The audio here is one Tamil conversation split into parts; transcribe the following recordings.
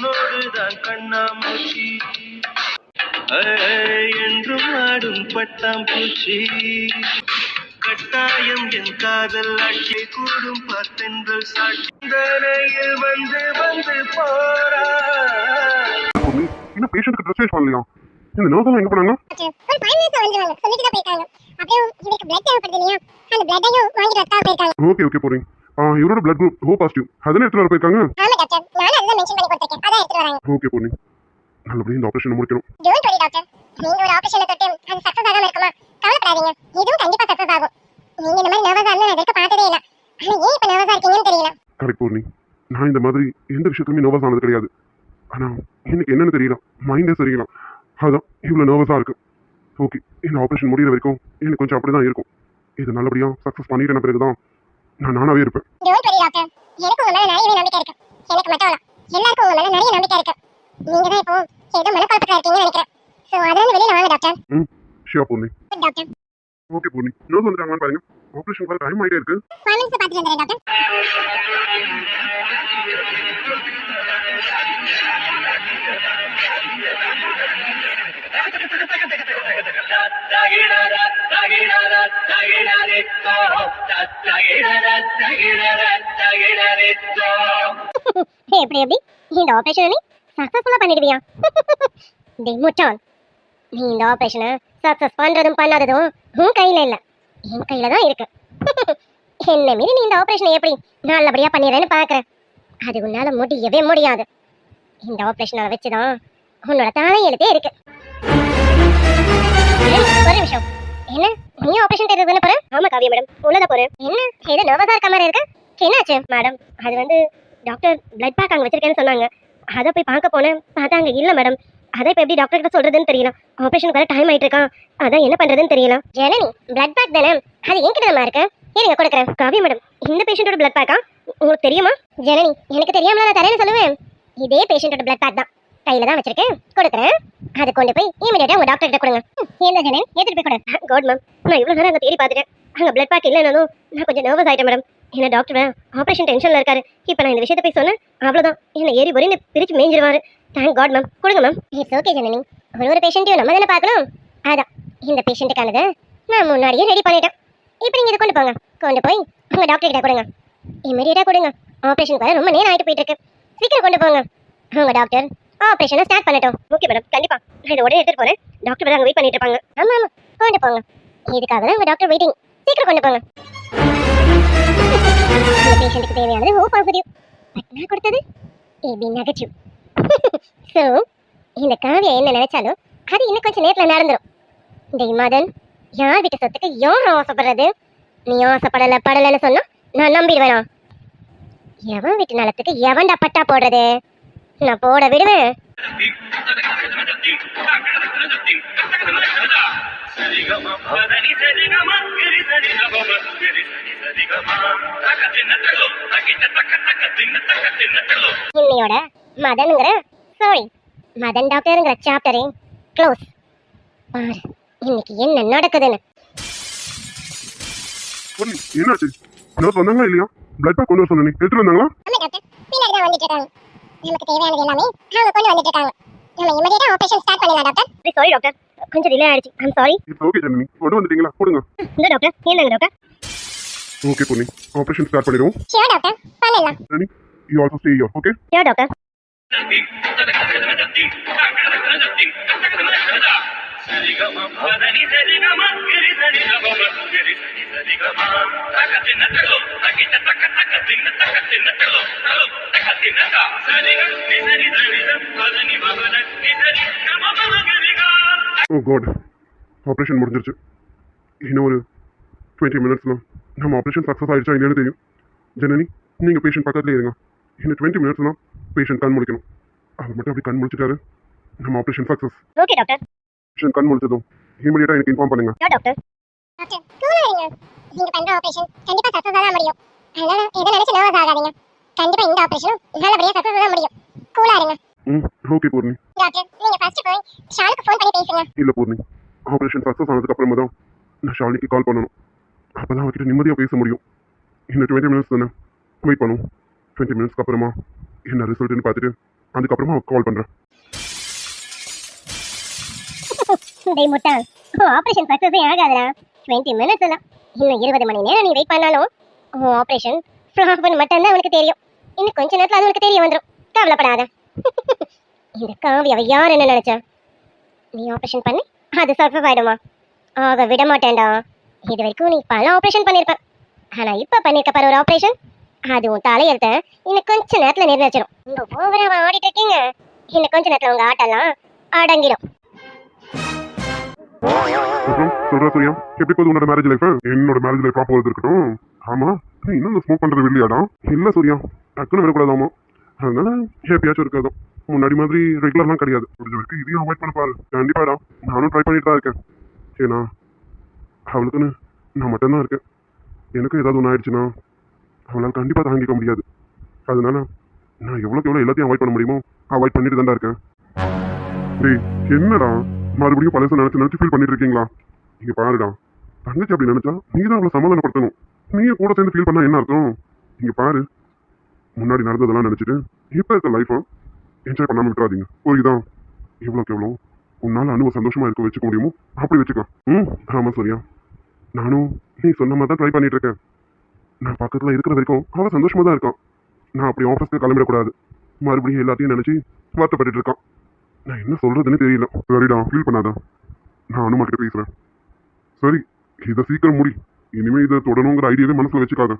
உன்னோடுதான் கண்ணாமூச்சி. என்றும் ஆடும் பட்டாம்பூச்சி. கட்டாயம் என் காதல் ஆட்சி கூடும் பார்த்தென்றல் சாட்சி. தரையில் வந்து வந்து போறா. இன்னும் பேஷண்ட்க்கு ட்ரெஸ் சேஞ்ச் பண்ணலையா? இந்த நர்ஸ் எங்க போனாங்க? ஒரு ஃபைவ் மினிட்ஸ் வந்துருவாங்க. சொல்லிட்டு தான் போயிருக்காங்க அப்புறம் இவருக்கு பிளட் தேவைப்படுது இல்லையா? அந்த பிளட்டையும் வாங்கிட்டு வரதான் போயிருக்காங்க. ஓகே ஓகே போறீங்க இவரோட பிளட் குரூப் ஓ பாசிட்டிவ் அதனே எடுத்துட்டு வர போயிருக்காங்க. ஆமா டாக்டர் நானும் அதுதான் மென்ஷன் பண்ணி கொடுத்துருக்கேன். அதான் எடுத்துட்டு வராங்க. ஓகே பொண்ணு நல்லபடியா இந்த ஆபரேஷன் முடிக்கணும். டோன்ட் வரி டாக்டர் நீங்க ஒரு ஆபரேஷன்ல தொட்டு அது சக்சஸ் ஆகாம இருக்குமா? கவலைப்படாதீங்க. இதுவும் கண்டிப்பா சக்சஸ் ஆகும். நீங்க இந்த மாதிரி நர்வஸா இருந்தா நான் பார்த்ததே இல்ல. ஆனா ஏன் இப்ப நர்வஸா இருக்கீங்கன்னு தெரியல. கரெக்ட் பூர்ணி நான் இந்த மாதிரி எந்த விஷயத்துலையுமே நர்வஸ் ஆனது கிடையாது. ஆனா எனக்கு என்னன்னு தெரியல. மைண்டே சரியில்லை. அதான் இவ்வளோ நர்வஸாக இருக்கு. ஓகே இந்த ஆபரேஷன் முடியிற வரைக்கும் எனக்கு கொஞ்சம் அப்படிதான் இருக்கும். இது நல்லபடியா சக்ஸஸ் பண்ணிட்டேன பிறகுதான் நான் நானாவே இருப்பேன். Don't worry doctor. எனக்கு உங்க மேல நிறையவே நம்பிக்கை இருக்கு. எனக்கு மட்டும் இல்ல எல்லாருக்கும் உங்க மேல நிறைய நம்பிக்கை இருக்கு. நீங்க தான் இப்போ ஏதோ மனக்குழப்பத்துல இருக்கீங்கன்னு நினைக்கிறேன். சோ அதுல இருந்து வெளியில வாங்க டாக்டர். ம் Shiya Poorni good doctor. Okay Poorni nurse வந்துட்டாங்கன்னு பாருங்க. ஆபரேஷன் வர டைம் ஆகிட்டே இருக்கு. ஃபைவ் மினிட்ஸ் பார்த்துட்டு வந்துடுறேன் டாக்டர். எப்படி? எப்படி இந்த ஆபரேஷனை சக்சஸ்ஃபுல்லா பண்ணிடுவியா? டேய் முட்டாள். நீ இந்த ஆபரேஷனை சக்சஸ் பண்றதும் பண்ணாததும் உன் கையில இல்ல. என் கையில தான் இருக்கு. என்ன மீறி நீ இந்த ஆபரேஷனை எப்படி நல்லபடியா பண்ணிடுறேன்னு பாக்குறேன் அது உன்னால முடியவே முடியாது. இந்த ஆபரேஷனால வச்சுதான் உன்னோட தானே இருக்கு. ஒரு நிமிஷம். என்ன? நீ ஆபரேஷன் தேட்டர் தானே போற? ஆமா காவியா மேடம். உள்ளத போறேன். என்ன? ஏதோ நர்வஸா இருக்க மாதிரி இருக்கு? என்னாச்சு? மேடம் அது வந்து டாக்டர் பிளட் பேக் அங்க வச்சிருக்கேன்னு சொன்னாங்க. அதை போய் பார்க்க போனேன். பார்த்தா அங்க இல்ல மேடம். அதை இப்போ எப்படி டாக்டர் கிட்ட சொல்றதுன்னு தெரியல. ஆபரேஷன் வர டைம் ஆயிட்டு இருக்கான். அதான் என்ன பண்றதுன்னு தெரியல. ஜனனி பிளட் பேக் தானே? அது என்கிட்ட தான் இருக்கு. இருங்க கொடுக்குறேன் காவியா மேடம் இந்த பேஷண்டோட பிளட் பேக்கா உங்களுக்கு தெரியுமா? ஜனனி எனக்கு தெரியாமல நான் தரேன்னு சொல்லுவேன். இதே பேஷண்டோட பிளட் பேக் தான். கையில தான் வச்சிருக்கேன். கொடுக்குறேன். அதை கொண்டு போய் இமீடியட்டா உங்க டாக்டர் கிட்ட கொடுங்க. ஏன் ஜனன்? எடுத்துட்டு போய் கொடு. காட் மேம் நான் இவ்வளவு நேரம் அங்க தேடி பார்த்துட்டேன். அங்க பிளட் பேக் இல்லைனாலும் நான் கொஞ்சம் நர்வஸ் ஆயிட்டேன் மேடம் என்ன டாக்டர் ஆபரேஷன் டென்ஷன்ல இருக்காரு. இப்போ நான் இந்த விஷயத்தை போய் சொன்னேன். அவ்வளவுதான். என்ன ஏறி பொறின்னு பிரிச்சு மேய்ஞ்சிருவாரு. தேங்க் காட் மேம் கொடுங்க மேம் இட்ஸ் ஓகே ஜனனி ஒரு ஒரு பேஷண்ட்டையும் நம்ம தானே பார்க்கணும். அதான். இந்த பேஷண்ட்டுக்கானது நான் முன்னாடியே ரெடி பண்ணிட்டேன். இப்போ நீங்க இதை கொண்டு போங்க. கொண்டு போய் உங்க டாக்டர் கிட்ட கொடுங்க. இமீடியட்டா கொடுங்க. ஆபரேஷன் வர ரொம்ப நேரம் ஆயிட்டு போயிட்டு சீக்கிரம் கொண்டு போங்க. உங்க டாக்டர் ஆபரேஷனை ஸ்டார்ட் பண்ணட்டும். ஓகே மேடம் கண்டிப்பா. நான் இதை உடனே எடுத்துட்டு போறேன். டாக்டர் வேற அங்க வெயிட் பண்ணிட்டு இருப்பாங்க. ஆமா ஆமா. கொண்டு போங்க. இதுக்காக தான் உங்க டாக்டர் வெயிட்டிங் சீக்கிரம் கொண்டு போங்க. பேஷண்ட்டுக்கு தேவையானது ஓ பாசிட்டிவ் பட்னா கொடுத்தது. ஏபி நெகட்டிவ் ஸோ இந்த காவியா என்ன நினைச்சாலும் அது இன்னும் கொஞ்சம் நேரத்தில் நடந்துடும் டெய் மதன் யார் வீட்டு சொத்துக்கு யார் ஆசைப்படுறது? நீ ஆசைப்படல படலைன்னு சொன்னா நான் நம்பிடுவேனா? எவன் வீட்டு நிலத்துக்கு எவன்டா பட்டா போடுறது? நான் போட விடுவேன். இன்னையோட மதனுங்கிற சாரி மதன் டாக்டருங்கிற சாப்டரே க்ளோஸ் பாரு இன்னைக்கு என்ன நடக்குதுன்னு. என்னாச்சு? நர்ஸ் வந்தாங்களா இல்லையா? பிளட் பேக் கொண்டு வர சொன்னேன். எடுத்துட்டு வந்தாங்களா? ஆமா டாக்டர் பின்னாடி தான் வந்துட்டு இருக்காங்க. நமக்கு தேவையானது எல்லாமே அவங்க கொண்டு வந்துட்டு இருக்காங்க. நம்ம இமிடியேட்டா ஆபரேஷன் ஸ்டார்ட் பண்ணலாம் டாக்டர் சாரி டாக்டர் கொஞ்சம் டிலே ஆயிடுச்சு. I'm sorry it's okay Janani கொண்டு வந்துட்டீங்களா? கொடுங்க. இந்த டாக்டர் என்னங்க doctor okay Poorni operation start பண்ணிடுவோம். ஷியோர் டாக்டர் பண்ணலாம் Janani you also stay here okay sure doctor oh god operation முடிஞ்சிருச்சு. இன்னும் ஒரு டுவெண்ட்டி மினிட்ஸில் நம்ம ஆப்ரேஷன் சக்ஸஸ் ஆயிடுச்சா இல்லையானு தெரியும். ஜனனி நீங்கள் பேஷண்ட் பக்கத்துலேயே இருங்க. இன்னும் டுவெண்ட்டி மினிட்ஸ்லாம் பேஷண்ட் கண் முழிக்கணும். அவர் மட்டும் அப்படி கண் முழிச்சிட்டாரு. நம்ம operation success okay doctor patient கண் முழிச்சதும். இமீடியட்டாக எனக்கு இன்ஃபார்ம் பண்ணுங்க. டாக்டர் டாக்டர் கூலா இருங்க நீங்க பண்ற ஆபரேஷன் கண்டிப்பா சக்சஸ் தான் முடியும். அதனால எதை நினைச்சு நர்வஸ் ஆகாதீங்க. கண்டிப்பா இந்த ஆபரேஷன் நல்லபடியா சக்சஸ் தான் முடியும். கூலா இருங்க. ம் ஓகே பூர்ணி. இல்லை பூர்ணி. ஆப்ரேஷன் சக்ஸஸ் ஆனதுக்கு அப்புறமா தான் நான் ஷாலினிக்கு கால் பண்ணணும். அப்போ தான் அவர்கிட்ட நிம்மதியாக பேச முடியும். இன்னும் டுவெண்ட்டி மினிட்ஸ் தானே. வெயிட் பண்ணும் டுவெண்ட்டி மினிட்ஸ்க்கு அப்புறமா என்ன ரிசல்ட்னு பார்த்துட்டு அதுக்கப்புறமா கால் பண்றேன். டேய் முட்டா உன் ஆபரேஷன் சக்சஸே ஆகாதுடா. டுவெண்ட்டி மினிட்ஸ் எல்லாம் இன்னும் இருபது மணி நேரம் நீ வெயிட் பண்ணாலும் உன் ஆபரேஷன் ஃப்ளாப்னு மட்டும்தான் உனக்கு தெரியும். இன்னும் கொஞ்ச நேரத்துல அது உனக்கு தெரிய வந்துடும் கவலைப்படாத. இந்த காவியாவை யார் என்ன நினைச்சா? நீ ஆபரேஷன் பண்ணி அது சக்சஸ் ஆயிடுமா? ஆக விட மாட்டேன்டா. இது வரைக்கும் நீ பல ஆபரேஷன் பண்ணிருப்ப. ஆனா இப்ப பண்ணிருக்க பாரு ஒரு ஆப்ரேஷன் அது உன் தலையெழுத்த இன்னும் கொஞ்ச நேரத்துல நிர்ணயிச்சிடும் உங்க ஓவரா ஆடிட்டு இருக்கீங்க. இன்னும் கொஞ்ச நேரத்துல உங்க ஆட்டெல்லாம் அடங்கிடும். சொல்றா எப்படி போகுது உன்னோட மேரேஜ் லைஃப் என்னோட மேரேஜ் லைஃப் போகிறது இருக்கட்டும். ஆமா நீ இன்னும் ஸ்மோக் பண்றது இல்லையாடா இல்ல சூர்யா டக்குன்னு விடக்கூடாதாமா? அதனால ஹேப்பியாச்சும் இருக்காதும் முன்னாடி மாதிரி ரெகுலர்லாம் கிடையாது. முடிஞ்ச வரைக்கும் இதையும் அவாய்ட் பண்ண பாரு கண்டிப்பாடா நானும் ட்ரை பண்ணிட்டு தான் இருக்கேன். சரிண்ணா அவளுக்குன்னு நான் மட்டும்தான் இருக்கேன். எனக்கும் ஏதாவது ஒன்று ஆயிடுச்சுன்னா அவளால் கண்டிப்பாக தாங்கிக்க முடியாது. அதனால நான் எவ்வளோக்கு எவ்வளோ எல்லாத்தையும் அவாய்ட் பண்ண முடியுமோ அவாய்ட் பண்ணிட்டு தான்டா இருக்கேன். டேய் என்னடா? மறுபடியும் பழச நினச்சி நினச்சி ஃபீல் பண்ணிட்டு இருக்கீங்களா? நீங்கள் பாருடா. தங்கச்சி அப்படி நினச்சா நீ தான் அவளை சமாதானப்படுத்தணும். நீயே கூட சேர்ந்து ஃபீல் பண்ணால் என்ன அர்த்தம்? நீங்கள் பாரு. முன்னாடி நடந்ததெல்லாம் நினச்சிட்டு இப்போ இருக்க லைஃப்பை என்ஜாய் பண்ணாமல் விட்டுறாதீங்க. புரியுதா? எவ்வளோக்கு எவ்வளோ? உன்னால் அனுபவம் சந்தோஷமாக இருக்க வச்சுக்க முடியுமோ? அப்படி வச்சுக்கோ. ம்? ஆமாம் சரியா. நானும் நீ சொன்ன மாதிரி தான் ட்ரை பண்ணிட்டு இருக்கேன். நான் பக்கத்தில் இருக்கிற வரைக்கும் அவ சந்தோஷமாக தான் இருக்கான் நான் அப்படி ஆஃபீஸ்க்கு கிளம்பிடக்கூடாது. மறுபடியும் எல்லாத்தையும் நினச்சி வருத்தப்பட்டு இருக்கான் நான் என்ன சொல்கிறதுன்னு தெரியல. சரிடா ஃபீல் பண்ணாதான் நான் அனுமா கிட்ட பேசுறேன். சரி இதை சீக்கிரம் முடி. இனிமேல் இதை தொடணுங்கிற ஐடியாவே மனசில் வச்சுக்காத.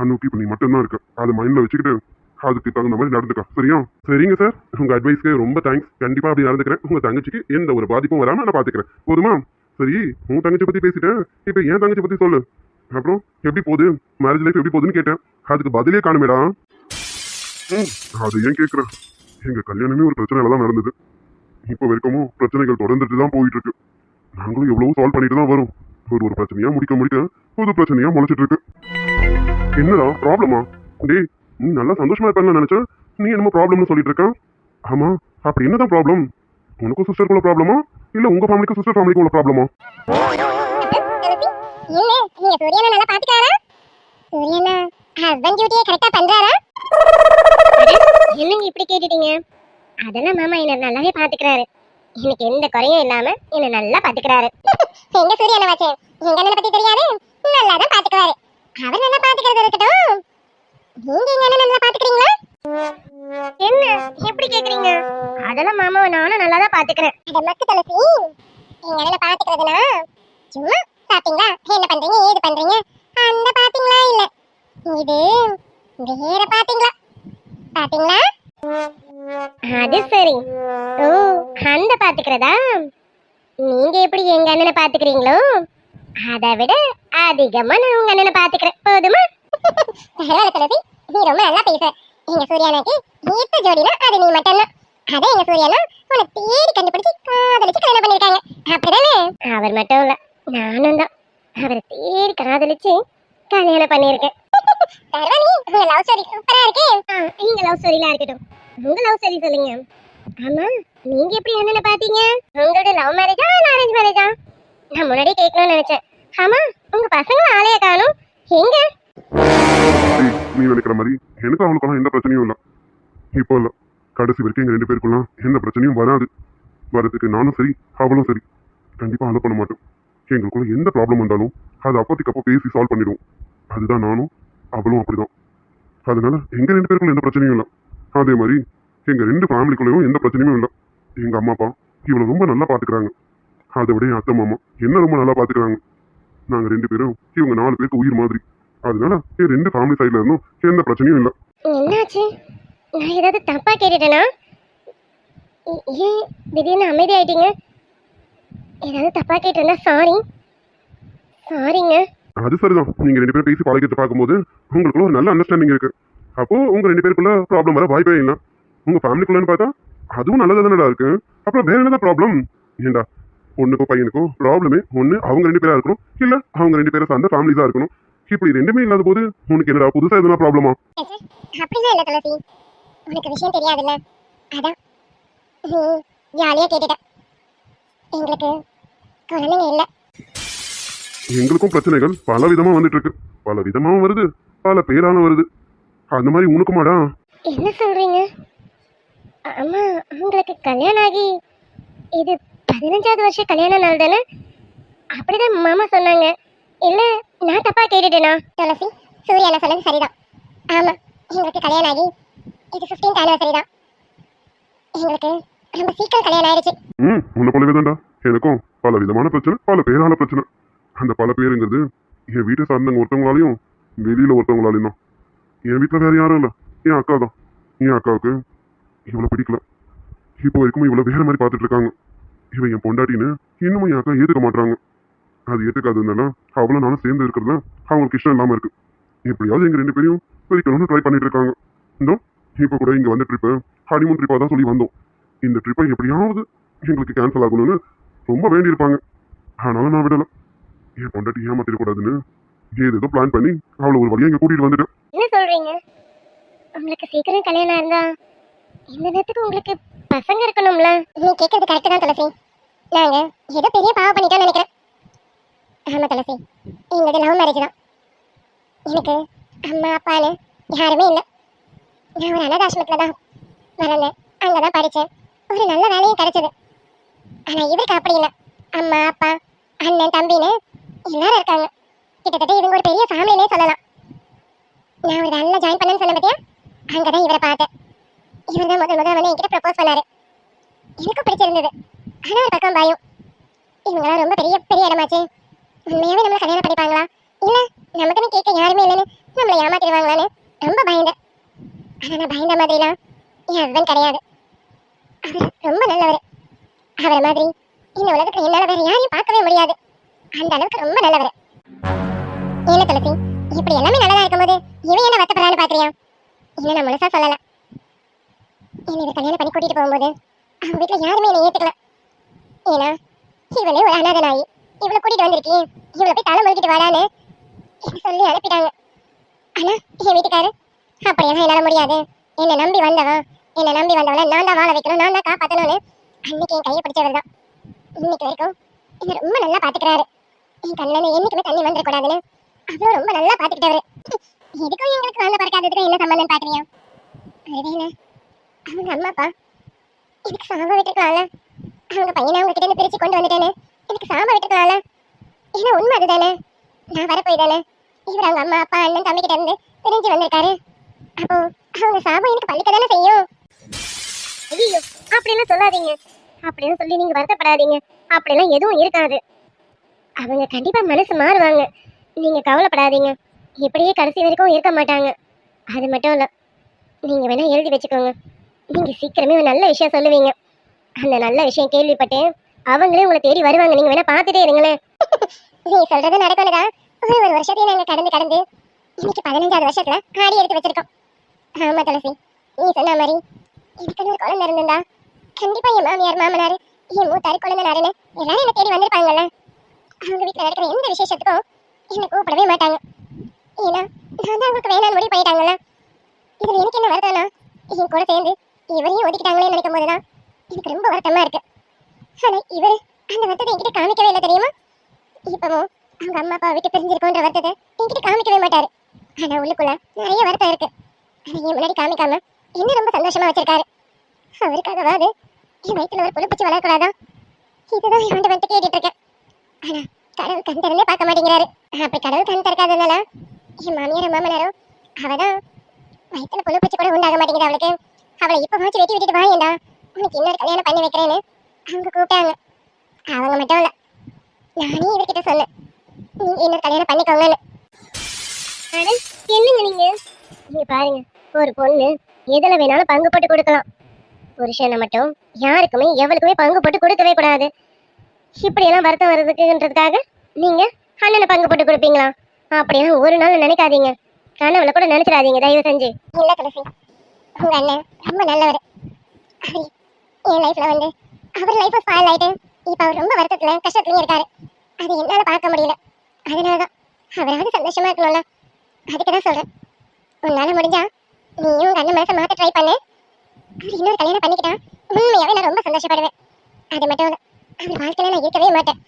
அனுக்கு இப்போ நீ மட்டும்தான் இருக்க. அதை மைண்டில் வச்சுக்கிட்டு அதுக்கு தகுந்த மாதிரி நடந்துக்கா. சரியா? சரிங்க சார் உங்கள் அட்வைஸ்க்கு ரொம்ப தேங்க்ஸ் கண்டிப்பாக அப்படி நடந்துக்கிறேன். உங்கள் தங்கச்சிக்கு எந்த ஒரு பாதிப்பும் வராமல் நான் பார்த்துக்கிறேன் போதுமா? சரி உன் தங்கச்சி பற்றி பேசிட்டேன். இப்போ என் தங்கச்சி பற்றி சொல்லு. அப்புறம் எப்படி போகுது? மேரேஜ் லைஃப் எப்படி போகுதுன்னு கேட்டேன். அதுக்கு பதிலே காணுமேடா. ம், அது ஏன் கேட்குறேன் எங்கள் கல்யாணமே ஒரு பிரச்சனையில தான் நடந்தது. இப்போ வரைக்கும் பிரச்சனைகள் தொடர்ந்துட்டு தான் போயிட்டு இருக்கு நாங்களும் எவ்வளவோ சால்வ் பண்ணிட்டு தான் வரும். ஒரு ஒரு பிரச்சனையாக முடிக்க முடிக்க புது பிரச்சனையாக முளைச்சிட்டு இருக்கு. என்னடா ப்ராப்ளமா டேய் நீ நல்லா சந்தோஷமா இருப்பேன்னு நினைச்சேன் நீ என்னமோ ப்ராப்ளம்னு சொல்லிட்டு இருக்க. ஆமா அப்படி என்னதான் ப்ராப்ளம் உனக்கும் சிஸ்டருக்குள்ள ப்ராப்ளமா இல்ல உங்க ஃபேமிலிக்கும் சிஸ்டர் ஃபேமிலிக்கும் உள்ள ப்ராப்ளமா என்ன? நீங்க சூரியனை நல்லா பாத்துக்காரா சூரியனா ஹஸ்பண்ட் டியூட்டியை கரெக்டா பண்றாரா? என்னங்க இப்படி கேட்டுட்டீங்க? அதெல்லாம் மாமா என்ன நல்லாவே பாத்துக்கிறாரு. எனக்கு எந்த குறையும் இல்லாம என்ன நல்லா பாத்துக்கிறாரு. எங்க சூரியனை வாச்சே எங்க அண்ணனை பத்தி தெரியாது? நல்லா தான் பாத்துக்கிறாரு அவர் நல்லா பாத்துக்கிறது இருக்கட்டும். நீங்க எங்க அண்ணனை நல்லா பாத்துக்கிறீங்களா? என்ன? எப்படி கேக்குறீங்க? அதெல்லாம் மாமாவை நானும் நல்லா தான் பாத்துக்கிறேன். அத மக்கு துளசி எங்க அண்ணனை பாத்துக்கிறதுனா சும்மா சாப்பிட்டீங்களா? என்ன பண்றீங்க? ஏது பண்றீங்க? அந்த பாத்தீங்களா இல்ல? இது வேற பாத்தீங்களா? பாத்தீங்களா? அது சரி. ஓ அந்த பாத்துக்கிறதா? நீங்க எப்படி எங்க அண்ணனை பாத்துக்கிறீங்களோ அதை விட அதிகமா நான் உங்க அண்ணனை பாத்துக்கிறேன் போதுமா? பரவாயில்ல துளசி நீ ரொம்ப நல்லா பேசுற. எங்க சூர்யானாக்கு ஏத்த ஜோடினா அது நீ மட்டும்தான். அதே எங்க சூர்யானா உன்னை தேடி கண்டுபிடிச்சு காதலிச்சு கல்யாணம் பண்ணிருக்காங்க அப்படிதானே? அவர் மட்டும் இல்ல நானும் தான். அவரை தேடி காதலிச்சு கல்யாணம் பண்ணியிருக்கேன். பரவாயில்லையே உங்க லவ் ஸ்டோரி சூப்பரா இருக்கு. எங்க லவ் ஸ்டோரிலாம் இருக்கட்டும். உங்க லவ் ஸ்டோரி சொல்லுங்க. ஆமா நீங்க எப்படி என்னென்ன பாத்தீங்க உங்களோட லவ் மேரேஜா இல்ல அரேஞ்ச் மேரேஜா நான் முன்னாடி கேட்கணும்னு நினைச்சேன். ஆமா உங்க பசங்களை ஆளைய காணும். எங்க? நீ நினைக்கிற மாதிரி எனக்கு அவளுக்கெல்லாம் எந்த பிரச்சனையும் இல்லை. இப்போ இல்லை. கடைசி வரைக்கும் எங்கள் ரெண்டு பேருக்குலாம் எந்த பிரச்சனையும் வராது. வரதுக்கு நானும் சரி அவளும் சரி. கண்டிப்பாக அலோ பண்ண மாட்டோம். எங்களுக்குள்ள எந்த ப்ராப்ளம் வந்தாலும் அது அப்போதைக்கு அப்போ பேசி சால்வ் பண்ணிடுவோம். அதுதான் நானும் அவளும் அப்படிதான். அதனால எங்கள் ரெண்டு பேருக்குள்ள எந்த பிரச்சனையும் இல்லை. அதே மாதிரி எங்கள் ரெண்டு ஃபேமிலிக்குள்ளேயும் எந்த பிரச்சனையும் இல்லை. எங்கள் அம்மா அப்பா இவளை ரொம்ப நல்லா பார்த்துக்கிறாங்க அதை விட என் அத்தை மாமா என்ன ரொம்ப நல்லா பாத்துக்கிறாங்க நாங்க ரெண்டு பேரும் இவங்க நாலு பேருக்கு உயிர் மாதிரி. அதனால என் ரெண்டு ஃபேமிலி சைடுல இருந்தும் எந்த பிரச்சனையும் இல்லை. என்னாச்சு? நான் ஏதாவது தப்பா கேட்டுட்டேனா? ஏன் திடீர்னு அமைதி ஆயிட்டீங்க ஏதாவது தப்பா கேட்டிருந்தா சாரி சாரிங்க அது சரிதான். நீங்க ரெண்டு பேரும் பேசி பழகிட்டு பார்க்கும்போது உங்களுக்குள்ள ஒரு நல்ல அண்டர்ஸ்டாண்டிங் இருக்கு. அப்போ உங்க ரெண்டு பேருக்குள்ள ப்ராப்ளம் வர வாய்ப்பே இல்லை. உங்க ஃபேமிலிக்குள்ளன்னு பார்த்தா அதுவும் நல்லதா தானடா இருக்கு. அப்புறம் வேற என்னதான் ப்ராப்ளம் ஏண்டா பொண்ணுக்கும் பையனுக்கும் ப்ராப்ளமே ஒண்ணு அவங்க ரெண்டு பேரா இருக்கணும். இல்ல அவங்க ரெண்டு பேரும் சார்ந்த ஃபேமிலி தான் இருக்கணும். இப்படி ரெண்டுமே இல்லாத போது உனக்கு என்னடா புதுசா எதுனா ப்ராப்ளமா அப்படிலாம் இல்ல துளசி. உனக்கு விஷயம் தெரியாதுல்ல. அதான். ஜாலியா கேட்டுட்டேன் எங்களுக்கு குழந்தைங்க இல்ல. எங்களுக்கும் பிரச்சனைகள் பல விதமா வந்துட்டு இருக்கு பல விதமாவும் வருது பல பேராலும் வருது. அந்த மாதிரி உனக்குமாடா? என்ன சொல்றீங்க? அம்மா உங்களுக்கு கல்யாணம் ஆகி இது பதினஞ்சாவது வருஷம் கல்யாண நாள் தானே அப்படிதான் மாமா சொன்னாங்க. இல்ல நான் தப்பா கேட்டுட்டேனா? துளசி சூர்யா நான் சொன்னது சரிதான். ஆமா எங்களுக்கு கல்யாணம் ஆகி இது 15th ஆனிவர்சரி தான். எங்களுக்கு ரொம்ப சீக்கிரம் கல்யாணம் ஆயிடுச்சு. ம் உன்னை போலவே தான்டா. எனக்கும் பல விதமான பிரச்சனை பல பேரான பிரச்சனை. அந்த பல பேருங்கிறது என் வீட்டை சார்ந்தவங்க ஒருத்தவங்களாலையும் வெளியில் ஒருத்தவங்களாலையும் தான். என் வீட்டில் வேறு யாரும் இல்லை. என் அக்கா தான் என் அக்காவுக்கு இவ்வளோ பிடிக்கல. இப்போ வரைக்கும் இவ்வளோ வேறு மாதிரி பார்த்துட்டு இருக்காங்க. இவன் என் பொண்டாட்டின்னு இன்னமும் என் அக்கா ஏற்றுக்க மாட்டாங்க அது ஏற்றுக்காததுனால அவளும் நானும் சேர்ந்து இருக்கிறதுல அவங்களுக்கு இஷ்டம் இல்லாமல் இருக்கு. எப்படியாவது எங்கள் ரெண்டு பேரையும் பிரிக்கணும்னு ட்ரை பண்ணிட்டு இருக்காங்க. இன்னும் இப்போ கூட இங்கே வந்த ட்ரிப்பு ஹனிமூன் ட்ரிப்பாக தான் சொல்லி வந்தோம். இந்த ட்ரிப்பை எப்படியாவது எங்களுக்கு கேன்சல் ஆகணும்னு ரொம்ப வேண்டியிருப்பாங்க. ஆனாலும் நான் விடலை. என் பொண்டாட்டி ஏமாத்திடக்கூடாதுன்னு ஏதேதோ பிளான் பண்ணி அவளை ஒரு வழியாக இங்கே கூட்டிகிட்டு வந்துட்டேன். என்ன சொல்கிறீங்க உங்களுக்கு சீக்கிரம் கல்யாணம் இருந்தா இந்த நேரத்துக்கு உங்களுக்கு பசங்க இருக்கணும்ல. நீ கேட்கறது கரெக்ட் தான் துளசி. நாங்க ஏதோ பெரிய பாவம் பண்ணிட்டோம்னு நினைக்கிறேன். ஆமா துளசி என்னது லவ் மேரேஜ் தான். எனக்கு அம்மா அப்பான்னு யாருமே இல்லை. நான் ஒரு அனாதாசிரமத்தில் தான் வளர்ந்தேன். அங்கே தான் படித்தேன் ஒரு நல்ல வேலையும் கிடைச்சது. ஆனால் இவருக்கு அப்படி இல்லை. அம்மா அப்பா அண்ணன் தம்பின்னு எல்லாரும் இருக்காங்க. கிட்டத்தட்ட இவங்க ஒரு பெரிய ஃபேமிலினே சொல்லலாம். நான் ஒரு நல்ல ஜாயின் பண்ணேன்னு சொன்ன பார்த்தியா அங்கே தான் இவரை பார்த்தேன். இவர் தான் முதல் முதல் வந்து என்கிட்ட ப்ரப்போஸ் பண்ணார். எனக்கும் பிடிச்சிருந்தது. ஆனா ஒரு பக்கம் பயம் இவங்களாம் ரொம்ப பெரிய பெரிய இடமாச்சு. உண்மையாவே நம்மளை கல்யாணம் பண்ணிப்பாங்களா? இல்ல நமக்குன்னு கேட்க யாருமே இல்லைன்னு நம்மளை ஏமாத்திடுவாங்களான்னு ரொம்ப பயந்தேன் ஆனா நான் பயந்த மாதிரிலாம் என் ஹஸ்பண்ட் கிடையாது. அவர் ரொம்ப நல்லவர். அவரை மாதிரி இந்த உலகத்துல என்னால வேற யாரையும் பார்க்கவே முடியாது. அந்த அளவுக்கு ரொம்ப நல்லவர். என்ன துளசி இப்படி எல்லாமே நல்லதா இருக்கும்போது இவன் என்ன வருத்தப்படுறான்னு பாக்குறியா? இல்ல நான் முழுசா சொல்லல. என்ன இவர் கல்யாணம் பண்ணி கூட்டிட்டு போகும்போது அவங்க வீட்டுல யாருமே என்னை ஏத்துக்கல. ஏன்னா இவளே ஒரு அனாதை நாய் இவளை கூட்டிட்டு வந்திருக்கேன் இவளை போய் தலை முழுக்கிட்டு வாடான்னு சொல்லி அனுப்பிட்டாங்க. ஆனா என் வீட்டுக்காரு அப்படியெல்லாம் என்னால முடியாது. என்னை நம்பி வந்தவன் என்னை நம்பி வந்தவளை நான் தான் வாழ வைக்கணும் நான் தான் காப்பாற்றணும்னு அன்னைக்கு என் கையை பிடிச்சவர் தான் இன்னைக்கு வரைக்கும் என்னை ரொம்ப நல்லா பாத்துக்கிறாரு. என் கண்ணுல இருந்து என்னைக்குமே தண்ணி வந்துடக்கூடாதுன்னு அவ்வளோ ரொம்ப நல்லா பாத்துக்கிட்டவரு. எதுக்கும் எங்களுக்கு குழந்தை பிறக்காததுக்கும் என்ன சம்பந்தம் பாக்குறியா? ஒருவேளை அவங்க அம்மா அப்பா இதுக்கு சாப விட்டுருக்கலாம்ல உங்க பையனை உங்ககிட்ட இருந்து பிரிச்சு கொண்டு வந்துட்டேன்னு எனக்கு சாம விட்டுருக்கலாம்ல ஏன்னா உண்மை அதுதானே? நான் வரப்போய் தானே இவர் அவங்க அம்மா அப்பா அண்ணன் தம்பி கிட்ட இருந்து பிரிஞ்சு வந்திருக்காரு. அப்போ அவங்க சாபம் எனக்கு பழிக்க தானே செய்யும்? ஐயோ அப்படிலாம் சொல்லாதீங்க. அப்படின்னு சொல்லி நீங்க வருத்தப்படாதீங்க. அப்படிலாம் எதுவும் இருக்காது. அவங்க கண்டிப்பா மனசு மாறுவாங்க. நீங்க கவலைப்படாதீங்க. இப்படியே கடைசி வரைக்கும் இருக்க மாட்டாங்க. அது மட்டும் இல்லை. நீங்க வேணா எழுதி வச்சுக்கோங்க. நீங்க சீக்கிரமே ஒரு நல்ல விஷயம் சொல்லுவீங்க. அந்த நல்ல விஷயம் கேள்விப்பட்டேன். அவங்களே உங்களை தேடி வருவாங்க. நீங்க வேணா பார்த்துட்டே இருங்களேன். நீ சொல்றது நடக்கணுதான் ஒரு ஒரு வருஷத்தையும் நாங்க கடந்து கடந்து இன்னைக்கு பதினஞ்சாவது வருஷத்துல ஆடி எடுத்து வச்சிருக்கோம். ஆமா துளசி நீ சொன்ன மாதிரி எனக்கு ஒரு குழந்தை இருந்திருந்தா கண்டிப்பா என் மாமியார் மாமனார் என் மூத்தாரு குழந்தைனாருன்னு எல்லாரும் என்ன தேடி வந்திருப்பாங்கல்ல. அவங்க வீட்டுல நடக்கிற எந்த விசேஷத்துக்கும் என்னை கூப்பிடவே மாட்டாங்க. ஏன்னா நான் தான் அவங்களுக்கு வேணாம்னு முடிவு பண்ணிட்டாங்கல்ல. இதுல எனக்கு என்ன வருதுன்னா என் கூட சேர்ந்து இவரையும் ஒதுக்கிட்டாங்களே நினைக்கும் போதுதான் எனக்கு ரொம்ப வருத்தமா இருக்கு. ஆனா இவர் அந்த வருத்தத்தை என்கிட்ட காமிக்கவே இல்லை தெரியுமா? இப்பவும் அவங்க அம்மா அப்பா விட்டு பிரிஞ்சிருக்கோன்ற வருத்தத்தை என்கிட்ட காமிக்கவே மாட்டாரு. ஆனா உள்ளுக்குள்ள நிறைய வருத்தம் இருக்கு. அதை என் முன்னாடி காமிக்காம என்ன ரொம்ப சந்தோஷமா வச்சிருக்காரு. அவருக்காகவாது என் வயிற்றுல ஒரு புழுப்பிச்சு வளரக்கூடாதான் இதுதான் என் வந்துட்டு கேட்டுட்டு இருக்கேன். ஆனா கடவுள் கண் திறந்தே பார்க்க மாட்டேங்கிறாரு. அப்படி கடவுள் கண் திறக்காததுனால என் மாமியார் மாமனாரும் அவதான் வயிற்றுல புழு கூட உண்டாக மாட்டேங்குது அவளுக்கு. அவளை இப்போ வாச்சு வெட்டி விட்டுட்டு வாயேண்டா. உனக்கு இன்னொரு கல்யாணம் பண்ணி வைக்கிறேன்னு அவங்க கூப்பிட்டாங்க. அவங்க மட்டும் இல்லை. நானே இவர்கிட்ட சொன்னேன். நீங்க இன்னொரு கல்யாணம் பண்ணிக்கோங்கன்னு. என்னங்க நீங்க? நீங்க பாருங்க ஒரு பொண்ணு எதுல வேணாலும் பங்கு போட்டு கொடுக்கலாம். புருஷனை மட்டும் யாருக்குமே எவளுக்குமே பங்கு போட்டு கொடுக்கவே கூடாது. இப்படியெல்லாம் வருத்தம் வர்றதுக்குன்றதுக்காக நீங்க அண்ணனை பங்கு போட்டு கொடுப்பீங்களா? அப்படியெல்லாம் ஒரு நாள் நினைக்காதீங்க. கனவுல கூட நினைச்சிடாதீங்க தயவு செஞ்சு. இல்ல துளசி. உங்க அண்ணன் ரொம்ப நல்லவர். அவர் என் லைஃப்ல வந்து அவர் லைஃப் ஸ்பாயில் ஆயிட்டு இப்போ அவர் ரொம்ப வருத்தத்துல கஷ்டத்துலயும் இருக்காரு. அது என்னால பார்க்க முடியல. அதனாலதான் அவராவது சந்தோஷமா இருக்கணும்ல. அதுக்கு தான் சொல்றேன். உன்னால முடிஞ்சா நீயும் உங்க அண்ணன் மனசை மாத்த ட்ரை பண்ணு. அவர் இன்னொரு கல்யாணம் பண்ணிக்கிட்டா உண்மையாவே நான் ரொம்ப சந்தோஷப்படுவேன். அது மட்டும் இல்ல அவர் வாழ்க்கையில நான் இருக்கவே மாட்டேன்.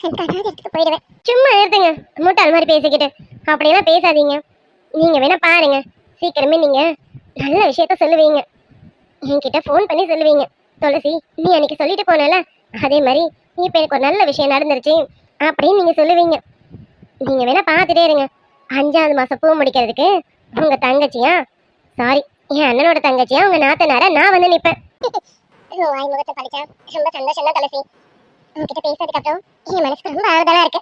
கண்காணாத இடத்துக்கு போயிடுவேன். சும்மா நிறுத்துங்க மூட்டால் மாதிரி பேசிக்கிட்டு. அப்படியெல்லாம் பேசாதீங்க. நீங்க வேணா பாருங்க. சீக்கிரமே நீங்க நல்ல விஷயத்த சொல்லுவீங்க. என்கிட்ட ஃபோன் பண்ணி சொல்லுவீங்க. துளசி நீ அன்னைக்கு சொல்லிட்டு போனல? அதே மாதிரி இப்போ எனக்கு ஒரு நல்ல விஷயம் நடந்துருச்சு அப்படின்னு நீங்க சொல்லுவீங்க. நீங்க வேணா பார்த்துட்டே இருங்க. அஞ்சாவது மாசம் பூ முடிக்கிறதுக்கு உங்க தங்கச்சியா? சாரி என் அண்ணனோட தங்கச்சியா? உங்க நாத்தனாரா? நான் வந்து நிப்பேன். வாய் முகத்தை படிச்சா ரொம்ப சந்தோஷம் தான் துளசி. உங்ககிட்ட பேசுறதுக்கு அப்புறம் என் மனசுக்கு ரொம்ப ஆறுதலா இருக்கு.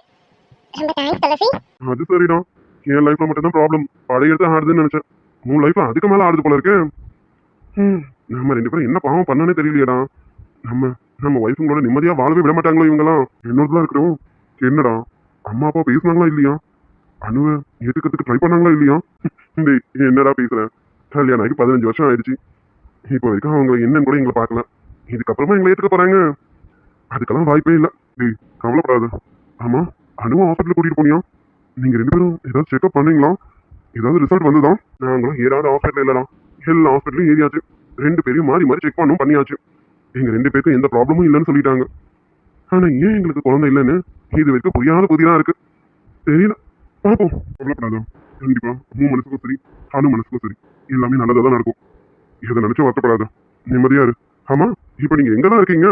ரொம்ப தேங்க்ஸ் துளசி. அது சரிடா. என் லைஃப்ல மட்டும் தான் ப்ராப்ளம் படையெடுத்து ஆடுதுன்னு நினைச்சேன். உன் லைஃப்ல அதுக்கு மேல ஆடுது போல இருக்கு. ஹம், நம்ம ரெண்டு பேரும் என்ன பாவம் பண்ணனே தெரியலையேடா. நம்ம நம்ம ஒய்ஃபுங்களோட நிம்மதியா வாழவே விட மாட்டாங்களோ இவங்கலாம் என்னோடதான் இருக்கிறோம் என்னடா அம்மா அப்பா பேசுனாங்களா இல்லையா? அணுவை ஏத்துக்கிறதுக்கு ட்ரை பண்ணாங்களா இல்லையா? டேய் என்னடா பேசுறேன் கல்யாணம் ஆகி பதினஞ்சு வருஷம் ஆயிடுச்சு. இப்போ வரைக்கும் அவங்க என்னன்னு கூட எங்களை பார்க்கல. இதுக்கப்புறமா எங்களை ஏற்றுக்க போறாங்க. அதுக்கெல்லாம் வாய்ப்பே இல்லை. டேய் கவலைப்படாத. ஆமா அனுவும் ஹாஸ்பிட்டல் கூட்டிட்டு போனியா? நீங்க ரெண்டு பேரும் ஏதாவது செக்அப் பண்ணீங்களா? ஏதாவது ரிசல்ட் வந்துதான் நாங்களும் ஏதாவது ஹாஸ்பிட்டல் இல்லைடா. எல்லா ஹாஸ்பிட்டலும் ஏறியாச்சு. ரெண்டு பேரையும் மாறி மாறி செக் பண்ணும் பண்ணியாச்சு. எங்கள் ரெண்டு பேருக்கும் எந்த ப்ராப்ளமும் இல்லைன்னு சொல்லிட்டாங்க. ஆனால் ஏன் எங்களுக்கு குழந்தை இல்லைன்னு இது வரைக்கும் புரியாத புதிரா இருக்கு. தெரியல. பார்ப்போம். கவலைப்படாத. கண்டிப்பாக உன் மனசுக்கும் சரி அனு மனசுக்கும் சரி எல்லாமே நல்லதாக தான் நடக்கும். இதை நினைச்சு வருத்தப்படாத. நிம்மதியாக இரு. ஆமாம் இப்போ நீங்கள் எங்க தான் இருக்கீங்க?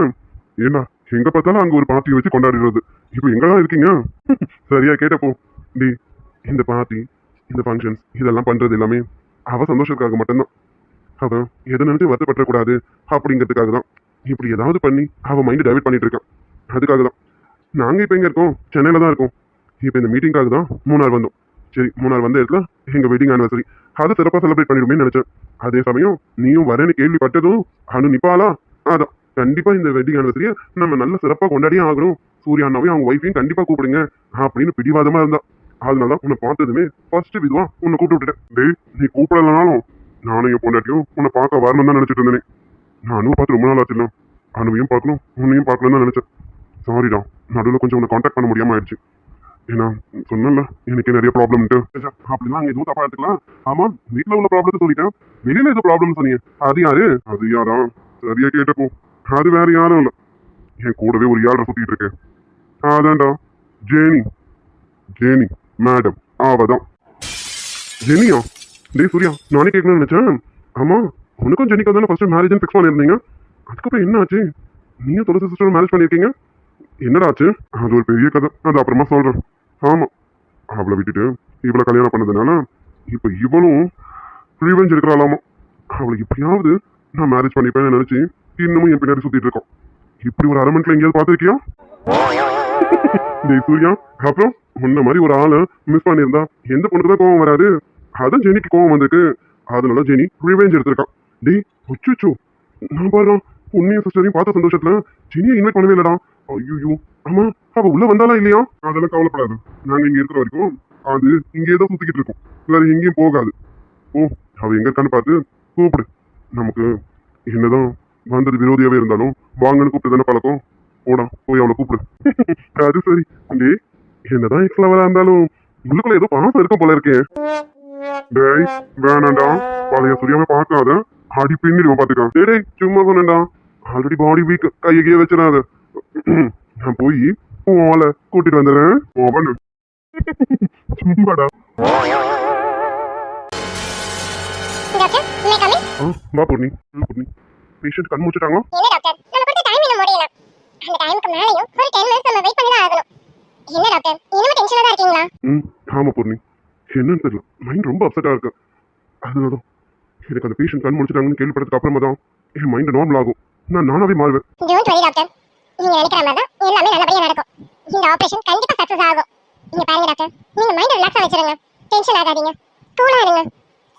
ஏண்டா எங்கே பார்த்தாலும் அங்கே ஒரு பார்ட்டி வச்சு கொண்டாடுறது. இப்போ எங்கே தான் இருக்கீங்க? சரியா கேட்டப்போ. டி இந்த பார்ட்டி இந்த ஃபங்க்ஷன்ஸ் இதெல்லாம் பண்ணுறது எல்லாமே அவள் சந்தோஷத்துக்காக மட்டும்தான். அவ எதை நினைச்சு வருத்தப்பட்டக்கூடாது அப்படிங்கிறதுக்காக தான் இப்படி ஏதாவது பண்ணி அவன் மைண்டு டைவெர்ட் பண்ணிட்டு இருக்கான். அதுக்காக தான் நாங்கள் இப்போ எங்கே இருக்கோம்? சென்னையில் தான் இருக்கோம். இப்போ இந்த மீட்டிங்காக தான் மூணார் வந்தோம். சரி மூணார் வந்த இடத்துல எங்கள் வெட்டிங் ஆனிவர்சரி அதை சிறப்பாக செலிப்ரேட் பண்ணிடுமே நினச்சேன். அதே சமயம் நீயும் வரேன்னு கேள்விப்பட்டதும் அனு நிப்பாளா அதான். கண்டிப்பாக இந்த வெட்டிங் ஆனிவர்சரியை நம்ம நல்ல சிறப்பாக கொண்டாடியே ஆகணும். சூர்யா அண்ணாவையும் அவங்க ஒய்ஃபையும் கண்டிப்பாக கூப்பிடுங்க அப்படின்னு பிடிவாதமாக இருந்தா. அதனால தான் உன்னை பார்த்ததுமே ஃபர்ஸ்ட் விதுவா உன்னை கூப்பிட்டு விட்டுட்டேன். டேய் நீ கூப்பிடலனாலும் நானும் என் பொண்டாட்டியும் உன்னை பார்க்க வரணும்னு தான் நினச்சிட்டு இருந்தேனே. நானும் பார்த்து ரொம்ப நாள் ஆச்சுல. அனுவையும் பார்க்கணும் உன்னையும் பார்க்கணும்னு தான் நினச்சேன். சாரிடா நடுவில் கொஞ்சம் உன்னை காண்டாக்ட் பண்ண முடியாமல் ஆயிடுச்சு. ஏன்னா சொன்னல எனக்கு நிறைய ப்ராப்ளம்ட்டு அப்படிலாம் அங்கே எதுவும் தப்பா எடுத்துக்கலாம். ஆமா வீட்டில் உள்ள ப்ராப்ளத்தை சொல்லிட்டேன். வெளியில ஏதோ ப்ராப்ளம் சொன்னீங்க. அது யாரு? அது யாரா? சரியா கேட்டப்போ அது வேற யாரும் இல்லை. என் கூடவே ஒரு யாரை சுத்திட்டு இருக்கேன் அதான்டா ஜேனி. ஜேனி மேடம் அவதான். ஜெனியா? டேய் சூர்யா நானே கேட்கணும்னு நினச்சேன். ஆமாம் உனக்கும் ஜெனிக்கா தானே ஃபஸ்ட்டு மேரேஜ்னு ஃபிக்ஸ் பண்ணியிருந்தீங்க. அதுக்கப்புறம் என்ன ஆச்சு நீங்கள் துளசி சிஸ்டர் மேரேஜ் பண்ணியிருக்கீங்க? என்னடா ஆச்சு? அது ஒரு பெரிய கதை. அது அப்புறமா சொல்கிறேன் ஆமாம் அவளை விட்டுட்டு இவளை கல்யாணம் பண்ணதுனால இப்போ இவளும் ரிவெஞ்ச் இருக்கிறாளாமா அவளை எப்படியாவது நான் மேரேஜ் பண்ணிப்பேன் நினச்சி இன்னமும் என் பின்னாடி சுற்றிட்டு இருக்கோம். இப்படி ஒரு அரமெண்ட்ல எங்கேயாவது பார்த்துருக்கியா? டேய் சூர்யா அப்புறம் முன்ன மாதிரி ஒரு ஆளை மிஸ் பண்ணியிருந்தா எந்த பொண்ணுக்கு தான் கோவம் வராது? அதான் ஜெனிக்கு கோவம் வந்திருக்கு. அதனால ஜெனி ரிவெஞ்ச் எடுத்திருக்கான். டேய் அச்சோ நான் பாருடா உன்னையும் சிஸ்டரையும் பார்த்த சந்தோஷத்துல ஜெனியை இன்வைட் பண்ணவே இல்லடா. ஐயோ ஆமா அவ உள்ள வந்தாலா இல்லையா? அதெல்லாம் கவலைப்படாது. நாங்க இங்க இருக்கிற வரைக்கும் அது இங்கே ஏதோ சுத்திக்கிட்டு இருக்கும். வேற எங்கேயும் போகாது. ஓ அவ எங்க இருக்கான்னு பார்த்து கூப்பிடு. நமக்கு என்னதான் வந்தது விரோதியாவே இருந்தாலும் வாங்கன்னு கூப்பிட்டு தானே பழக்கம்? போடா போய் அவளை கூப்பிடு. அது சரி. டேய் என்னதான் எக்ஸ் இருந்தாலும் உள்ளுக்குள்ள ஏதோ பணம் இருக்கும் போல இருக்கேன் டேய் வேணாண்டா. பழைய சூர்யாவை பார்க்காத. அடி பின்னிடுவோம் பாத்துக்கா. டேய் சும்மா சொன்னேன்டா. ஆல்ரெடி பாடி வீக் கையை கையை வச்சிடாத. நான் போய் ஆளை கூட்டிட்டு வந்துடுறேன். அவனு சும்மாடா. வா பொண்ணி பொண்ணி பேஷண்ட் கண் முடிச்சிட்டாங்களா என்ன டாக்டர். நம்ம கொடுத்த டைம் இன்னும் முடியல. அந்த டைமுக்கு மேலேயும் ஒரு டென் மினிட்ஸ் நம்ம வெயிட் பண்ணி தான் ஆகணும். என்ன டாக்டர்? இன்னும் டென்ஷனாக தான் இருக்கீங்களா? ம் ஆமா பொண்ணி என்னன்னு தெரியல. மைண்ட் ரொம்ப அப்செட்டா இருக்கு. அதனால தான். எனக்கு அந்த பேஷண்ட் கண் முடிச்சிட்டாங்கன்னு கேள்விப்பட்டதுக்கு அப்புறமா தான் என் மைண்ட் நார்மல் ஆகும். நான் நானாவே மாறுவேன். டோன்ட் வரி டாக்டர் நீங்க நினைக்கிற மாதிரி தான் எல்லாமே நல்லபடியா நடக்கும். இந்த ஆபரேஷன் கண்டிப்பா சக்சஸ் ஆகும். நீங்க பாருங்க டாக்டர் நீங்க மைண்ட் ரிலாக்ஸா வச்சிருங்க. டென்ஷன் ஆகாதீங்க. கூலா இருங்க.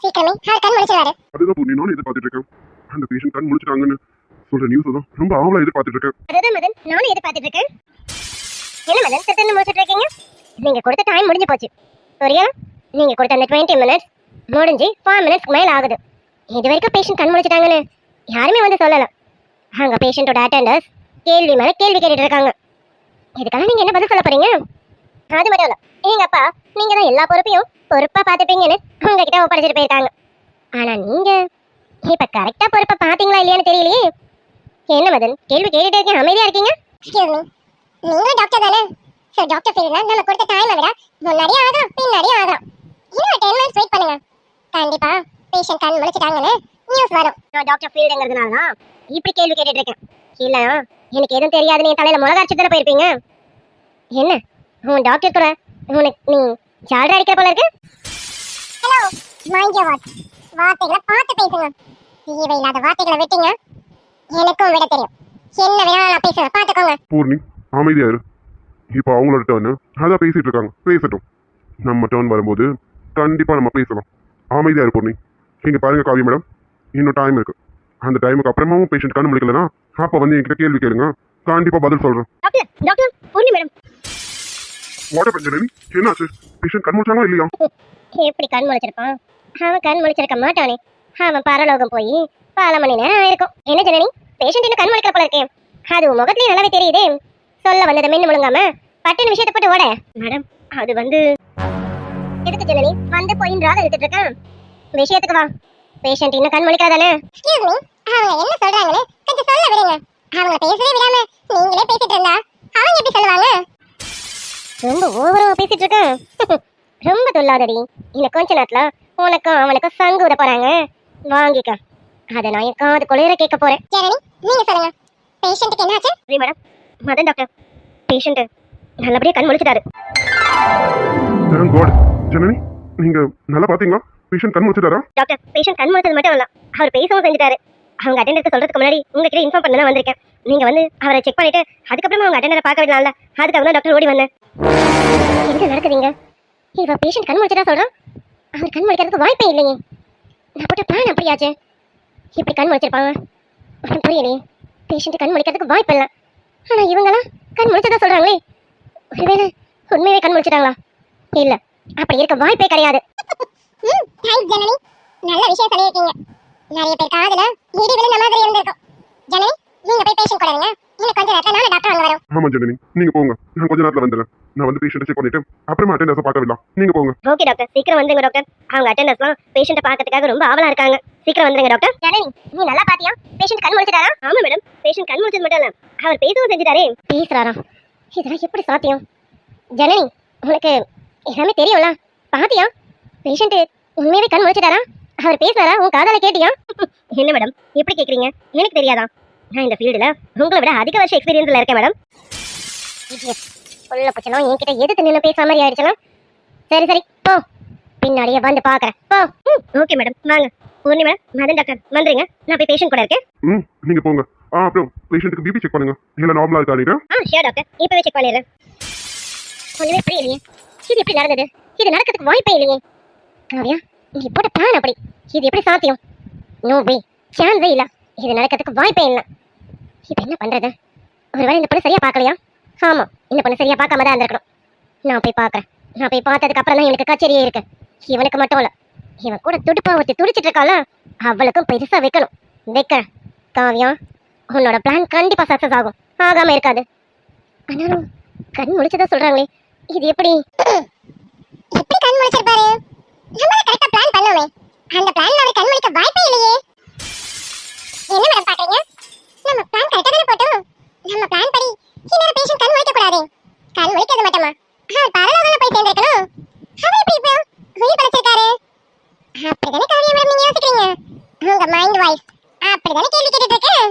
சீக்கிரமே அவர் கண் முடிச்சிருவாரு அதுதான் பொண்ணு நானும் எதிர்பார்த்துட்டு இருக்கேன் அந்த பேஷண்ட் கண் முடிச்சிட்டாங்கன்னு சொல்ற நியூஸ் தான் ரொம்ப ஆவலா எதிர்பார்த்துட்டு இருக்கேன் அதுதான் மதன் நானும் எதிர்பார்த்துட்டு இருக்கேன் என்ன மதன் சட்டுன்னு முடிச்சிட்டு இருக்கீங்க நீங்க கொடுத்த டைம் முடிஞ்சு போச்சு. புரியுதா? நீங்க கொடுத்த அந்த டுவெண்ட்டி மினிட்ஸ் முடிஞ்சு ஃபைவ் மினிட்ஸ்க்கு மேல் ஆகுது. இது வரைக்கும் பேஷண்ட் கண் முடிச்சிட்டாங்கன்னு யாருமே வந்து சொல்லல. அங்க பேஷண்ட்டோட அட்டெண்டர்ஸ் கேள்வி மேல கேள்வி கேட்டுட்டு இருக்காங்க. இதுக்கெல்லாம் நீங்க என்ன பதில் சொல்ல போறீங்க? அது மட்டும் இல்லை எங்க அப்பா நீங்க தான் எல்லா பொறுப்பையும் பொறுப்பா பாத்துப்பீங்கன்னு உங்ககிட்ட ஒப்படைச்சிட்டு போயிருக்காங்க. ஆனா நீங்க இப்ப கரெக்டா பொறுப்பை பாத்தீங்களா இல்லையான்னு தெரியலையே. என்ன மதன் கேள்வி கேட்டுட்டே இருக்கீங்க அமைதியா இருக்கீங்க? எக்ஸ்கியூஸ் மீ நீங்க டாக்டர் தானே? சோ டாக்டர் ஃபீல்ட்ல நம்ம கொடுத்த டைமை விட முன்னாடியே ஆகும் பின்னாடியே ஆகும் இன்னும் டென் மினிட்ஸ் வெயிட் பண்ணுங்க. கண்டிப்பா பேஷண்ட் கண் முழிச்சிட்டாங்கன்னு நியூஸ் வரும். நான் டாக்டர் ஃபீல்டுங்கிறதுனால தான் இப்படி கேள்வி கேட்டுட்டு இருக்கேன் இல்ல எனக்கு எதுவும் தெரியாதுன்னு என் தலையில மிளகா அடிச்சு தானே போயிருப்பீங்க? என்ன? உன் டாக்டர் கூட உனக்கு நீ ஜாலரா அடிக்கிற போல இருக்கு? ஹலோ மைண்ட் யுவர் வார்த்தைகளை பார்த்து பேசுங்க. தேவையில்லாத வார்த்தைகளை விட்டீங்க. எனக்கும் விட தெரியும். என்ன வேணாலும் நான் பேசுவேன் பார்த்துக்கோங்க. பூர்ணி அமைதியா இரு. இப்போ அவங்களோட டேர்னு அதான் பேசிட்டு இருக்காங்க. பேசட்டும். நம்ம டேர்ன் வரும்போது கண்டிப்பா நம்ம பேசலாம். அமைதியா இரு பூர்ணி நீங்க பாருங்க காவி மேடம். இன்னும் டைம் இருக்கு. அந்த டைமுக்கு அப்புறமாவும் பேஷண்ட் கண்ணு முடிக்கலனா அப்ப வந்து என்கிட்ட கேள்வி கேளுங்க. கண்டிப்பா பதில் சொல்றேன். Doctor madam. வாட் பஞ்சனி என்னாச்சு? பேஷண்ட் கண் முடிச்சாங்களா இல்லையா? எப்படி கண் முழிச்சிருப்பான்? அவன் கண் முழிச்சிருக்க மாட்டானே. அவன் பரலோகம் போய் பல மணி நேரம் ஆயிருக்கும். என்ன ஜனனி? பேஷண்ட் இன்னும் கண் முழிக்கிற போல இருக்கேன் அது உன் முகத்துலயும் நல்லாவே தெரியுதே. சொல்ல வந்ததை மென்னு முழுங்காம பட்டுன்னு விஷயத்தை போட்டு ஓட. மேடம் அது வந்து எதுக்கு ஜனனி வந்து போயின்றாத எடுத்துட்டு இருக்கேன் விஷயத்துக்கு வா. பேஷண்ட் இன்னும் கண் முழிக்காதானே எக்ஸ்கியூஸ் மீ அவங்க என்ன சொல்றாங்கன்னு கொஞ்சம் சொல்ல விடுங்க. அவங்க பேசவே விடாம நீங்களே பேசிட்டு இருந்தா அவங்க எப்படி சொல்லுவாங்க? ரொம்ப ஓவரா பேசிட்டு இருக்கேன் ரொம்ப தொல்லாதடி. இன்னும் கொஞ்ச நேரத்துல உனக்கும் அவனுக்கும் சங்கு விட போறாங்க. வாங்கிக்க. அதை நான் என் காது குளிர கேட்க போறேன். ஜனனி நீங்க சொல்லுங்க. பேஷண்ட்டுக்கு என்னாச்சு? சரி மேடம் மதன் டாக்டர் பேஷண்ட் நல்லபடியா கண் முழிச்சிட்டாரு. தேங்க் காட் ஜனனி நீங்க நல்லா பாத்தீங்களா? பேஷண்ட் கண் முடிச்சிட்டாரா டாக்டர் பேஷண்ட் கண் முடிச்சது மட்டும் இல்ல. அவர் பேசவும் செஞ்சுட்டாரு. அவங்க அட்டெண்டருக்கு சொல்றதுக்கு முன்னாடி உங்ககிட்ட இன்ஃபார்ம் பண்ண தான் வந்திருக்கேன். நீங்க வந்து அவரை செக் பண்ணிட்டு அதுக்கப்புறமா அவங்க அட்டெண்டரை பார்க்க விடலாம்ல அதுக்காக தான் டாக்டர் ஓடி வந்தேன். என்ன நடக்குதுங்க? இவ பேஷண்ட் கண் முடிச்சதா சொல்றான்? அவர் கண் முடிக்கிறதுக்கு வாய்ப்பே இல்லையே. நான் போட்ட பிளான் அப்படியாச்சு? இப்படி கண் முடிச்சிருப்பாங்க ஒன்றும் புரியலையே. பேஷண்ட் கண் முடிக்கிறதுக்கு வாய்ப்பு இல்லை. ஆனா இவங்களாம் கண் முடிச்சதா சொல்றாங்களே. ஒருவேளை உண்மையே கண் முடிச்சிட்டாங்களா இல்லை. அப்படி இருக்க வாய்ப்பே கிடையாது. ம் தேங்க்ஸ் ஜனனி. நல்ல விஷயம் சொல்லியிருக்கீங்க. நிறைய பேர் காதுல இடி விழுந்த மாதிரி இருந்திருக்கும். ஜனனி நீங்க போய் பேஷண்ட் கூட இருங்க. இன்னும் கொஞ்ச நேரத்துல நானும் டாக்டர் அங்க வரோம். ஆமா ஜனனி. நீங்க போங்க. நான் கொஞ்ச நேரத்துல வந்துடுறேன். நான் வந்து பேஷண்ட் செக் பண்ணிட்டு அப்புறமா அட்டெண்டன்ஸ் பார்க்க விடலாம் நீங்க போங்க. ஓகே டாக்டர் சீக்கிரம் வந்துங்க டாக்டர் அவங்க அட்டெண்டர்ஸ்லாம் பேஷண்ட்டை பார்க்கறதுக்காக ரொம்ப ஆவலா இருக்காங்க. சீக்கிரம் வந்துருங்க டாக்டர் ஜனனி நீ நல்லா பாத்தியா? பேஷண்ட் கண் முடிச்சிட்டாரா ஆமா மேடம் பேஷண்ட் கண் முடிச்சது மட்டும் இல்ல. அவர் பேசவும் செஞ்சுட்டாரே. பேசுறாரா? இதெல்லாம் எப்படி சாத்தியம்? ஜனனி உனக்கு எல்லாமே தெரியும்ல. பாத்தியா? பேஷண்ட் உண்மையாவே கண் முடிச்சிட்டாரா அவர் பேசுறாரா உன் காதால கேட்டியா? என்ன மேடம் எப்படி கேக்குறீங்க? எனக்கு தெரியாதா? நான் இந்த ஃபீல்டுல உங்களை விட அதிக வருஷம் எக்ஸ்பீரியன்ஸ்ல இருக்கேன் மேடம் உள்ள பச்சனம் என்கிட்ட எதுக்கு நின்று பேசுற மாதிரி ஆயிடுச்சலாம் சரி சரி போ. பின்னாடியே வந்து பாக்குறேன் போ. ஓகே மேடம் வாங்க. பூர்ணி மேடம் மதன் டாக்டர் வந்துருங்க. நான் போய் பேஷண்ட் கூட இருக்கேன். ம் நீங்க போங்க. ஆ அப்புறம் பேஷண்ட்டுக்கு பிபி செக் பண்ணுங்க. இல்ல நார்மலா இருக்கா ஆ ஷியோர் டாக்டர் இப்பவே செக் பண்ணிடுறேன். ஒண்ணுமே புரியலையே. இது எப்படி நடந்தது? இது நடக்கிறதுக்கு வாய்ப்பே இல்லையே. காவியா நீ போட்ட பிளான் அப்படி. இது எப்படி சாத்தியம்? நோ வே சான்ஸே இல்ல. இது நடக்கிறதுக்கு வாய்ப்பே இல்லை. இப்போ என்ன பண்றது? ஒருவேளை இந்த பொண்ணு சரியா பார்க்கலையா? ஆமா இந்த பொண்ணு சரியா பார்க்காம தான் இருந்திருக்கணும். நான் போய் பார்க்குறேன். நான் போய் பார்த்ததுக்கு அப்புறம் தான் எனக்கு கச்சேரியே இருக்கு. இவனுக்கு மட்டும் இல்ல. இவன் கூட துடுப்பா ஒருத்தி துடிச்சிட்டு இருக்காள அவளுக்கும் பெருசா வைக்கணும். வைக்கிறேன். காவியா உன்னோட பிளான் கண்டிப்பா சக்சஸ் ஆகும். ஆகாம இருக்காது. ஆனாலும் கண் முடிச்சதா சொல்றாங்களே. இது எப்படி? எப்படி கண் முழிச்சிருப்பாரு? நம்மள கரெக்டா பிளான் பண்ணுமே. அந்த பிளான்ல அவர் கண் முழிக்க வாய்ப்பே இல்லையே. என்ன மேடம் பாக்குறீங்க? நம்ம பிளான் கரெக்டா தானே போட்டோம். நம்ம பிளான் படி இன்னொரு பேஷண்ட் கண் முழிக்க கூடாது. கண் முழிக்கிறது மட்டுமா? அவர் பரலோகம்ல போய் சேர்ந்திருக்கணும். அவர் எப்படி இப்போ உயிர் படைச்சிருக்காரு அப்படிதானே காவியம் மேடம் நீங்க யோசிக்கிறீங்க? உங்க மைண்ட் வாய்ஸ் அப்படிதானே கேள்வி கேட்டுட்டு இருக்கேன்